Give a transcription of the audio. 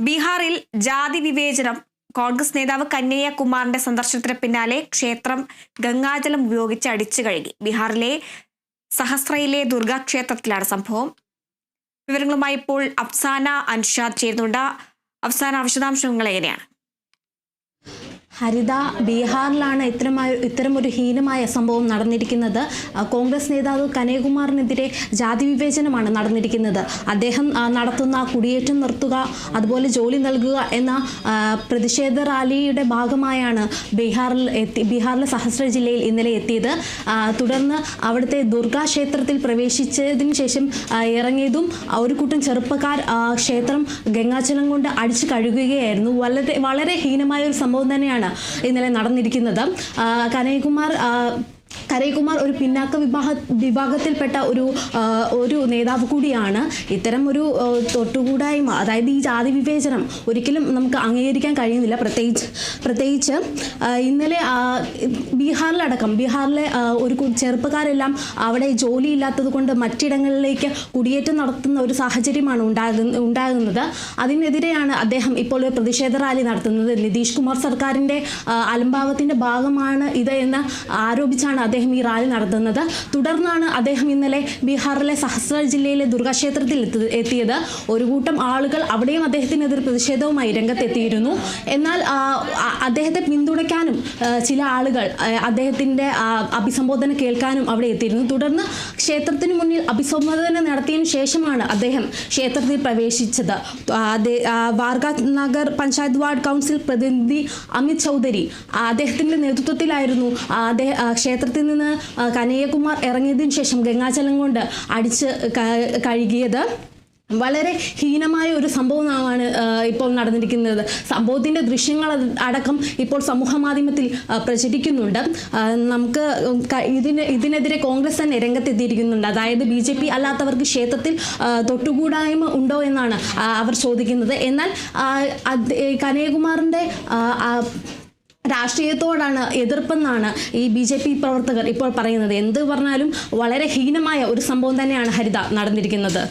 ബീഹാറിൽ ജാതി വിവേചനം. കോൺഗ്രസ് നേതാവ് കന്നയ്യ കുമാറിന്റെ സന്ദർശനത്തിന് പിന്നാലെ ക്ഷേത്രം ഗംഗാജലം ഉപയോഗിച്ച് അടിച്ചു കഴുകി. ബീഹാറിലെ സഹസ്രയിലെ ദുർഗാ ക്ഷേത്രത്തിലാണ് സംഭവം. വിവരങ്ങളുമായി ഇപ്പോൾ അഫ്സാന അൻഷാദ് ചേരുന്നുണ്ട്. അഫ്സാന വിശദാംശങ്ങൾ എങ്ങനെയാണ്? ഹരിത ബീഹാറിലാണ് ഇത്തരമായ ഇത്തരമൊരു ഹീനമായ സംഭവം നടന്നിരിക്കുന്നത്. കോൺഗ്രസ് നേതാവ് കനയകുമാറിനെതിരെ ജാതി വിവേചനമാണ് നടന്നിരിക്കുന്നത്. അദ്ദേഹം നടത്തുന്ന കുടിയേറ്റം നിർത്തുക അതുപോലെ ജോലി നൽകുക എന്ന പ്രതിഷേധ റാലിയുടെ ഭാഗമായാണ് ബീഹാറിൽ എത്തി ബീഹാറിലെ സഹസ്ര ജില്ലയിൽ ഇന്നലെ എത്തിയത്. തുടർന്ന് അവിടുത്തെ ദുർഗാ ക്ഷേത്രത്തിൽ പ്രവേശിച്ചതിന് ശേഷം ഇറങ്ങിയതും ഒരു കൂട്ടം ചെറുപ്പക്കാർ ക്ഷേത്രം ഗംഗാജലം കൊണ്ട് അടിച്ചു കഴുകുകയായിരുന്നു. വളരെ വളരെ ഹീനമായ ഒരു സംഭവം തന്നെയാണ് ഇന്നലെ നടന്നിരിക്കുന്നത്. കനയകുമാർ കരയ്കുമാർ ഒരു പിന്നാക്ക വിഭാഗ വിഭാഗത്തിൽപ്പെട്ട ഒരു ഒരു നേതാവ് കൂടിയാണ്. ഇത്തരം ഒരു തൊട്ടുകൂടായ്മ അതായത് ഈ ജാതി വിവേചനം ഒരിക്കലും നമുക്ക് അംഗീകരിക്കാൻ കഴിയുന്നില്ല. പ്രത്യേകിച്ച് പ്രത്യേകിച്ച് ഇന്നലെ ബീഹാറിലടക്കം ബീഹാറിലെ ഒരു ചെറുപ്പക്കാരെല്ലാം അവിടെ ജോലിയില്ലാത്തത് കൊണ്ട് മറ്റിടങ്ങളിലേക്ക് കുടിയേറ്റം നടത്തുന്ന ഒരു സാഹചര്യമാണ് ഉണ്ടാകുന്ന ഉണ്ടാകുന്നത്. അതിനെതിരെയാണ് അദ്ദേഹം ഇപ്പോൾ ഒരു പ്രതിഷേധ റാലി നടത്തുന്നത്. നിതീഷ് കുമാർ സർക്കാരിന്റെ അലംഭാവത്തിന്റെ ഭാഗമാണ് ഇത് എന്ന് ആരോപിച്ചാണ് അദ്ദേഹം ഈ റാലി നടത്തുന്നത്. തുടർന്നാണ് അദ്ദേഹം ഇന്നലെ ബീഹാറിലെ സഹസ്ര ജില്ലയിലെ ദുർഗാക്ഷേത്രത്തിൽ എത്തി- എത്തിയത്. ഒരു കൂട്ടം ആളുകൾ അവിടെയും അദ്ദേഹത്തിനെതിരെ പ്രതിഷേധവുമായി രംഗത്തെത്തിയിരുന്നു. എന്നാൽ അദ്ദേഹത്തെ പിന്തുണയ്ക്കാനും ചില ആളുകൾ അദ്ദേഹത്തിന്റെ അഭിസംബോധന കേൾക്കാനും അവിടെ എത്തിയിരുന്നു. തുടർന്ന് ക്ഷേത്രത്തിന് മുന്നിൽ അഭിസംബോധന നടത്തിയതിനു ശേഷമാണ് അദ്ദേഹം ക്ഷേത്രത്തിൽ പ്രവേശിച്ചത്. വാർഗ നഗർ പഞ്ചായത്ത് വാർഡ് കൗൺസിൽ പ്രതിനിധി അമിത് ചൗധരി അദ്ദേഹത്തിന്റെ നേതൃത്വത്തിലായിരുന്നു അദ്ദേഹം ആ, ക്ഷേത്രത്തിൽ നിന്ന് കനയ്യകുമാർ ഇറങ്ങിയതിനു ശേഷം ഗംഗാജലം കൊണ്ട് അടിച്ച് കഴുകിയത്. വളരെ ഹീനമായ ഒരു സംഭവമാണ് ഇപ്പോൾ നടന്നിരിക്കുന്നത്. സംഭവത്തിന്റെ ദൃശ്യങ്ങൾ അടക്കം ഇപ്പോൾ സമൂഹ മാധ്യമത്തിൽ പ്രചരിക്കുന്നുണ്ട്. നമുക്ക് ഇതിന് ഇതിനെതിരെ കോൺഗ്രസ് തന്നെ രംഗത്തെത്തിയിരിക്കുന്നുണ്ട്. അതായത് ബി ജെ പി അല്ലാത്തവർക്ക് ക്ഷേത്രത്തിൽ തൊട്ടുകൂടായ്മ ഉണ്ടോ എന്നാണ് അവർ ചോദിക്കുന്നത്. എന്നാൽ കനയകുമാറിന്റെ രാഷ്ട്രീയത്തോടാണ് എതിർപ്പെന്നാണ് ഈ ബി ജെ പി പ്രവർത്തകർ ഇപ്പോൾ പറയുന്നത്. എന്ത് പറഞ്ഞാലും വളരെ ഹീനമായ ഒരു സംഭവം തന്നെയാണ് ഹരിത നടന്നിരിക്കുന്നത്.